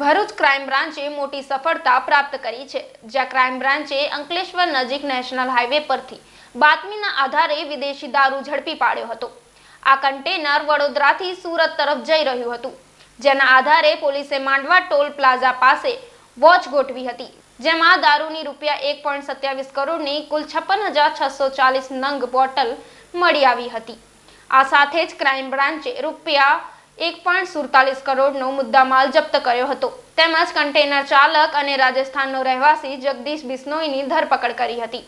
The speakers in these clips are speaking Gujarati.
ભરૂચ ક્રાઇમ બ્રાન્ચે મોટી સફળતા પ્રાપ્ત કરી છે. જ્યાં ક્રાઇમ બ્રાન્ચે અંકલેશ્વર નજીક નેશનલ હાઈવે પરથી બાતમીના આધારે વિદેશી દારૂ ઝડપી પાડ્યો હતો. આ કન્ટેનર વડોદરાથી સુરત તરફ જઈ રહ્યું હતું. જેના આધારે પોલીસે માંડવા ટોલ પ્લાઝા પાસે વોચ ગોઠવી હતી. જેમાં દારૂની રૂપિયા એક પોઈન્ટ સત્યાવીસ કરોડની કુલ છપ્પન હજાર છસો ચાલીસ નંગ બોટલ મળી આવી હતી. આ સાથે જ ક્રાઇમ બ્રાન્ચે રૂપિયા એક પોઈન્ટ સુડતાલીસ કરોડનો મુદ્દામાલ જપ્ત કર્યો હતો. તેમજ કન્ટેનર ચાલક અને રાજસ્થાનનો રહેવાસી જગદીશ બિસ્નોઈની ધરપકડ કરી હતી.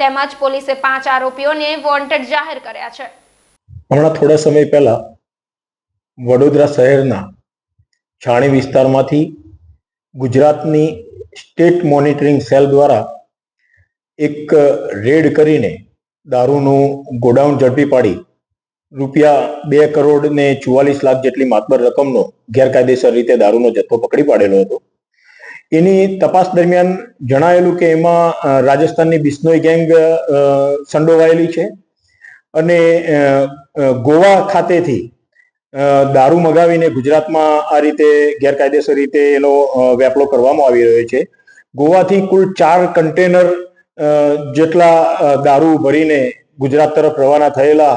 તેમજ પોલીસે પાંચ આરોપીઓને વોન્ટેડ જાહેર કર્યા છે. હમણાં થોડા સમય પહેલા વડોદરા શહેરના છાણી વિસ્તારમાંથી ગુજરાતની સ્ટેટ મોનિટરિંગ સેલ દ્વારા એક રેડ કરીને દારૂનું ગોડાઉન ઝડપી પાડી રૂપિયા બે કરોડ ને ચુવાલીસ લાખ જેટલી માતબર રકમનો ગેરકાયદેસર રીતે દારૂનો જથ્થો પકડી પાડેલો હતો. એની તપાસ દરમિયાન જણાયેલું કે એમાં રાજસ્થાનની બિસ્નોઈ ગેંગ સંડોવાયેલી છે અને ગોવા ખાતેથી દારૂ મગાવીને ગુજરાતમાં આ રીતે ગેરકાયદેસર રીતે એનો વેપલો કરવામાં આવી રહ્યો છે. ગોવાથી કુલ ચાર કન્ટેનર જેટલા દારૂ ભરીને ગુજરાત તરફ રવાના થયેલા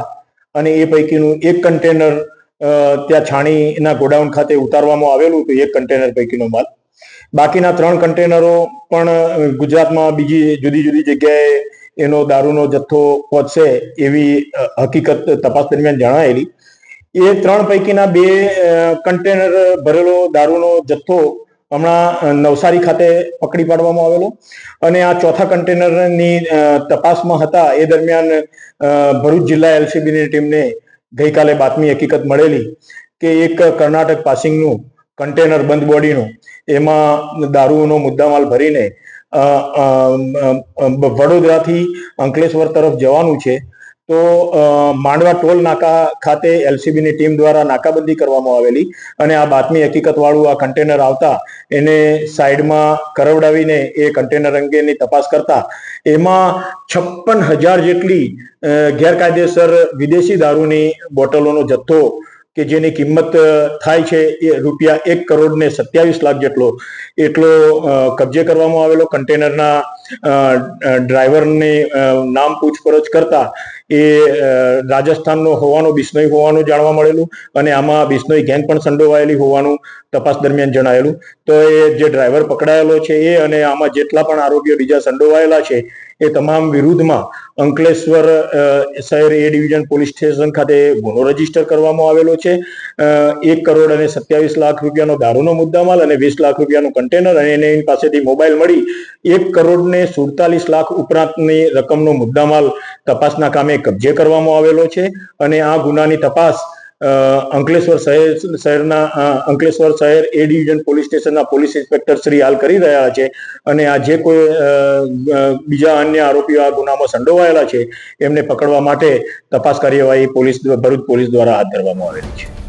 અને એ પૈકીનું એક કન્ટેનર ત્યાં ત્યાં છાણીના ગોડાઉન ખાતે ઉતારવામાં આવેલું હતું, એક કન્ટેનર પૈકીનો માલ. બાકીના ત્રણ કન્ટેનરો પણ ગુજરાતમાં બીજી જુદી જુદી જગ્યાએ એનો દારૂનો જથ્થો પહોંચશે એવી હકીકત તપાસ દરમિયાન જણાયેલી. એ ત્રણ પૈકીના બે કન્ટેનર ભરેલો દારૂનો જથ્થો હમણાં નવસારી ખાતે પકડી પાડવામાં આવેલો. અને આ ચોથા કન્ટેનરની તપાસમાં હતા. એ દરમિયાન ભરૂચ જિલ્લા એલસીબીની ટીમને ગઈકાલે બાતમી હકીકત મળેલી કે એક કર્ણાટક પાસિંગનું કન્ટેનર બંધ બોડીનું, એમાં દારૂનો મુદ્દામાલ ભરીને વડોદરાથી અંકલેશ્વર તરફ જવાનું છે. તો માંડવા ટોલ નાકા ખાતે એલસીબીની ટીમ દ્વારા નાકાબંધી કરવામાં આવેલી અને આ બાતમી હકીકતવાળું આ કન્ટેનર આવતા એને સાઈડમાં કરવડાવીને એ કન્ટેનર અંગેની તપાસ કરતા એમાં છપ્પન હજાર જેટલી ગેરકાયદેસર વિદેશી દારૂની બોટલોનો જથ્થો કે જેની કિંમત થાય છે એ રૂપિયા એક કરોડ ને સત્યાવીસ લાખ જેટલો એટલો કબજે કરવામાં આવેલો કન્ટેનરના ડ્રાઈવરની નામ પૂછપરછ કરતા એ રાજસ્થાનનો હોવાનો, બિસ્નોઈ હોવાનું જાણવા મળેલું અને આમાં બિસ્નોઈ ગેંગ પણ સંડોવાયેલી હોવાનું તપાસ દરમિયાન જણાયેલું. તો એ જે ડ્રાઈવર પકડાયેલો છે એ અને આમાં જેટલા પણ આરોપીઓ બીજા સંડોવાયેલા છે એ તમામ વિરુદ્ધમાં અંકલેશ્વર શહેર એ ડિવિઝન પોલીસ સ્ટેશન ખાતે ગુનો રજિસ્ટર કરવામાં આવેલો છે. એક કરોડ અને સત્યાવીસ લાખ રૂપિયાનો દારૂનો મુદ્દામાલ અને વીસ લાખ રૂપિયાનું કન્ટેનર અને એને પાસેથી મોબાઈલ મળી. એક કરોડ ને સુડતાલીસ લાખ ઉપરાંતની રકમનો મુદ્દામાલ તપાસના કામે કબજે કરવામાં આવેલો છે અને આ ગુનાની તપાસ અંકલેશ્વર શહેર શહેરના અંકલેશ્વર શહેર એ ડિવિઝન પોલીસ સ્ટેશનના પોલીસ ઇન્સ્પેક્ટર શ્રી હાલ કરી રહ્યા છે અને આ જે કોઈ બીજા અન્ય આરોપીઓ આ ગુનામાં સંડોવાયેલા છે, એમને પકડવા માટે તપાસ કાર્યવાહી પોલીસ, ભરૂચ પોલીસ દ્વારા હાથ ધરવામાં આવેલી છે.